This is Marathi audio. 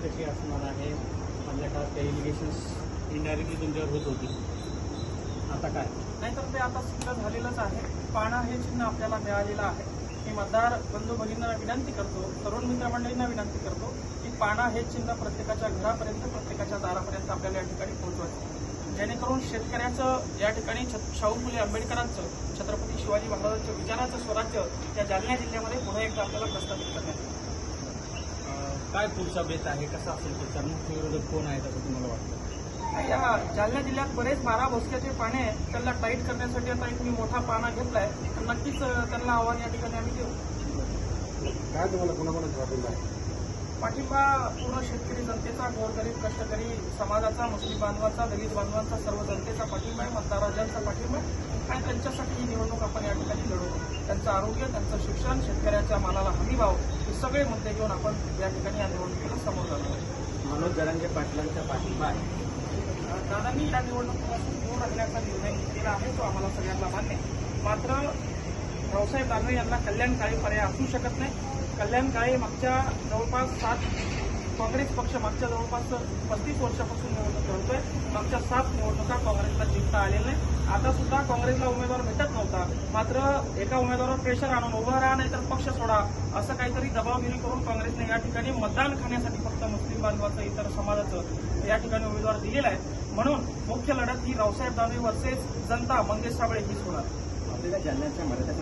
कशी असणार आहे? आपल्या काळात काही इलिगेशन्स इनडायरेक्टली तुमच्यावर होत होती. आता काय? नाहीतर ते आता सिद्ध झालेलंच आहे. पाणा हे चिन्ह आपल्याला मिळालेलं आहे. मी मतदार बंधू भगिनींना विनंती करतो तरुण मित्रमंडळींना विनंती करतो की पाणा हे चिन्ह प्रत्येकाच्या घरापर्यंत प्रत्येकाच्या दारापर्यंत आपल्याला या ठिकाणी पोहोचवायचं जेणेकरून शेतकऱ्याचं या ठिकाणी छत- शाहू फुले आंबेडकरांचं छत्रपती शिवाजी महाराजांचं विचाराचं स्वराज्य या जालना जिल्ह्यामध्ये पुन्हा एकदा आपल्याला प्रस्थापित करण्यात येईल. काय पुढचा बेत आहे? कसा असेल पुढचा? मुख्य विरोधक कोण आहे असं तुम्हाला वाटतं? या जालना जिल्ह्यात बरेच बारा भोसक्याचे पाने आहेत. त्यांना टाईट करण्यासाठी आता एक मी मोठा पाना घेतलाय. तर नक्कीच त्यांना आव्हान या ठिकाणी आम्ही देऊ. काय तुम्हाला कोणाकोणाचा पाठिंबा आहे पाठिंबा पूर्ण शेतकरी जनतेचा गोरगरीब कष्टकरी समाजाचा मुस्लिम बांधवाचा दलित बांधवांचा सर्व जनतेचा पाठिंबा आहे मतदार राजांचा पाठिंबा आहे. आणि त्यांच्यासाठी ही निवडणूक आरोग्य त्यांचं शिक्षण शेतकऱ्याच्या मालाला हमी भाव हे सगळे मुद्दे घेऊन आपण या ठिकाणी या निवडणुकीला समोर जाणार आहोत. मनोज जरांगे पाटलांचा पाठिंबा आहे दादांनी या निवडणुकीपासून दूर राहण्याचा निर्णय घेतलेला आहे तो आम्हाला सगळ्यांना मान्य आहे. मात्र रावसाहेब दानवे यांना कल्याणकारी पर्याय असू शकत नाही कल्याणकाळी मागच्या जवळपास सात काँग्रेस पक्ष मागच्या जवळपास पस्तीस वर्षापासून निवडणूक लढतोय मागच्या सात निवडणुका काँग्रेसला जिंकता आलेल्या नाही आता सुद्धा काँग्रेसला उमेदवार भेटत नव्हता. मात्र एका उमेदवारावर प्रेशर आणून उभं राहा नाहीतर पक्ष सोडा असं काहीतरी दबावगिरी करून काँग्रेसने या ठिकाणी मतदान खाण्यासाठी फक्त मुस्लिम बांधवाचं इतर समाजाचं या ठिकाणी उमेदवार दिलेला आहे. म्हणून मुख्य लढत ही रावसाहेब दानवे वर्सेस जनता मंगेश साबळे ही सोडा. आपल्याला जालन्याच्या मराठा